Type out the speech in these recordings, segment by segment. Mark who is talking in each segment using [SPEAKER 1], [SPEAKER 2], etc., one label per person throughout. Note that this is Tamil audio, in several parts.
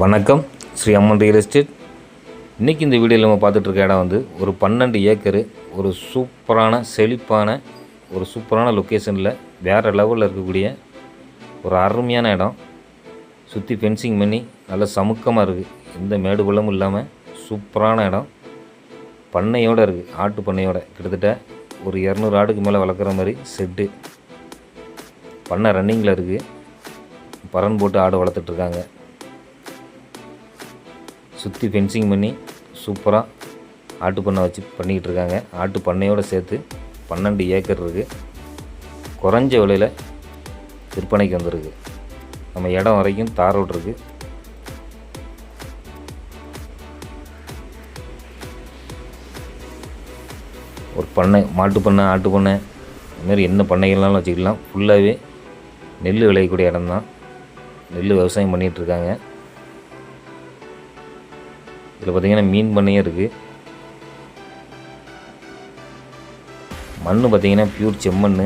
[SPEAKER 1] வணக்கம். ஸ்ரீ அம்மன் ரியல் எஸ்டேட் இன்றைக்கி இந்த வீடியோவில் நம்ம பார்த்துட்ருக்க இடம் வந்து ஒரு பன்னெண்டு ஏக்கரு ஒரு சூப்பரான செழிப்பான ஒரு சூப்பரான லொக்கேஷனில் வேறு லெவலில் இருக்கக்கூடிய ஒரு அருமையான இடம். சுற்றி ஃபென்சிங் பண்ணி நல்ல சமுக்கமாக இருக்குது எந்த மேடு பள்ளமும் இல்லாமல் சூப்பரான இடம். பண்ணையோடு இருக்குது ஆட்டு பண்ணையோட. கிட்டத்தட்ட ஒரு இரநூறு ஆடுக்கு மேலே வளர்க்குற மாதிரி செட்டு பண்ணை ரன்னிங்கில் இருக்குது பறன் போட்டு ஆடு வளர்த்துட்ருக்காங்க சுற்றி ஃபென்சிங் பண்ணி சூப்பராக ஆட்டு பண்ணை வச்சு பண்ணிக்கிட்டு இருக்காங்க. ஆட்டு பண்ணையோடு சேர்த்து பன்னெண்டு ஏக்கர் இருக்குது குறைஞ்ச விலையில் விற்பனைக்கு வந்திருக்கு. நம்ம இடம் வரைக்கும் தார் ரோடு இருக்குது ஒரு பண்ணை மாட்டு பண்ணை ஆட்டு பண்ணை இதுமாரி என்ன பண்ணைகள்னாலும் வச்சுக்கலாம். ஃபுல்லாகவே நெல் விளையக்கூடிய இடம் தான் நெல் விவசாயம் பண்ணிகிட்ருக்காங்க இதில் பார்த்தீங்கன்னா மீன் பண்ணையும் இருக்குது மண் பார்த்தீங்கன்னா பியூர் செம்மண்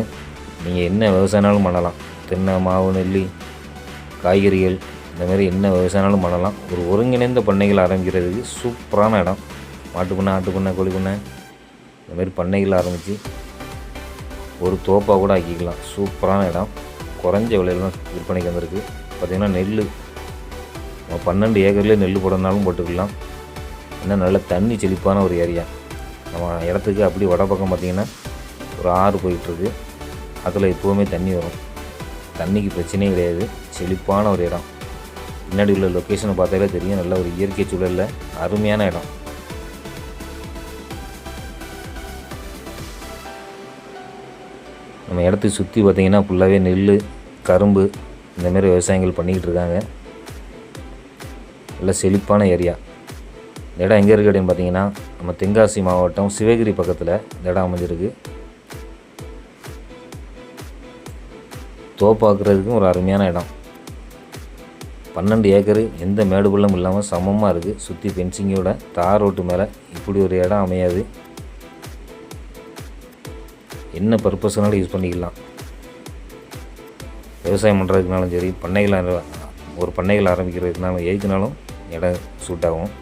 [SPEAKER 1] நீங்கள் என்ன விவசாயனாலும் பண்ணலாம். தென்னை மாவு நெல்லி காய்கறிகள் இந்த மாதிரி என்ன விவசாயனாலும் பண்ணலாம். ஒரு ஒருங்கிணைந்த பண்ணைகள் ஆரம்பிக்கிறதுக்கு சூப்பரான இடம். மாட்டு பண்ணை ஆட்டு பண்ணை கோழி பண்ணை இந்த மாதிரி பண்ணைகள் ஆரம்பித்து ஒரு தோப்பாக கூட ஆக்கிக்கலாம். சூப்பரான இடம். குறைஞ்ச விலையில தான் விற்பனைக்கு வந்திருக்கு. பார்த்திங்கன்னா நெல் பன்னெண்டு ஏக்கர்லேயே நெல் போடணுனாலும் போட்டுக்கலாம். இன்னும் நல்ல தண்ணி செழிப்பான ஒரு ஏரியா. நம்ம இடத்துக்கு அப்படி வட பக்கம் பார்த்திங்கன்னா ஒரு ஆறு போயிட்டுருக்கு. அதில் எப்போவுமே தண்ணி வரும். தண்ணிக்கு பிரச்சனையே கிடையாது. செழிப்பான ஒரு இடம். பின்னாடி உள்ள லொக்கேஷனை பார்த்தாலே தெரியும். நல்ல ஒரு இயற்கை சூழலில் அருமையான இடம். நம்ம இடத்துக்கு சுற்றி பார்த்திங்கன்னா ஃபுல்லாகவே நெல் கரும்பு இந்தமாரி விவசாயங்கள் பண்ணிக்கிட்டு இருக்காங்க. நல்ல செழிப்பான ஏரியா. இந்த இடம் எங்கே இருக்குது அப்படின்னு பார்த்தீங்கன்னா நம்ம தென்காசி மாவட்டம் சிவகிரி பக்கத்தில் இந்த இடம் அமைஞ்சிருக்கு. தோப்பாக்குறதுக்கும் ஒரு அருமையான இடம். பன்னெண்டு ஏக்கரு எந்த மேடு பள்ளமும் இல்லாமல் சமமாக இருக்குது சுற்றி ஃபென்சிங்கோட தார் ரோட்டு மேலே இப்படி ஒரு இடம் அமையாது. என்ன பர்பஸ்னாலும் யூஸ் பண்ணிக்கலாம். விவசாயம் பண்ணுறதுக்குனாலும் சரி பண்ணைகள் ஒரு பண்ணைகள் ஆரம்பிக்கிறதுக்குனாலும் எதுக்குனாலும் இடம் சூட் ஆகும்.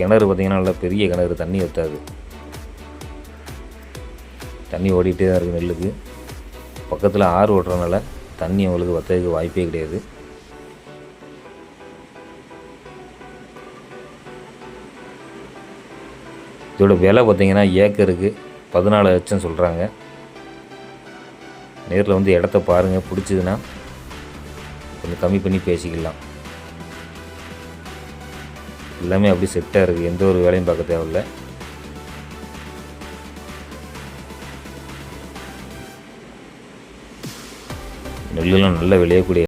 [SPEAKER 1] கிணறு பார்த்திங்கன்னா நல்லா பெரிய கிணறு தண்ணி ஊற்றாது தண்ணி ஓடிட்டே தான் இருக்குது நெல்லுக்கு. பக்கத்தில் ஆறு ஓட்டுறதுனால தண்ணி அவங்களுக்கு வற்றதுக்கு வாய்ப்பே கிடையாது. இதோட விலை பார்த்தீங்கன்னா ஏக்கருக்கு பதினாலு லட்சம் சொல்கிறாங்க நேரில் வந்து இடத்த பாருங்கள் பிடிச்சதுன்னா கொஞ்சம் கம்மி பண்ணி பேசிக்கலாம். எல்லாமே அப்படி செட்டாக இருக்குது எந்த ஒரு வேலையும் பார்க்க தேவையில்ல. நெல்லெல்லாம் நல்ல விளையக்கூடிய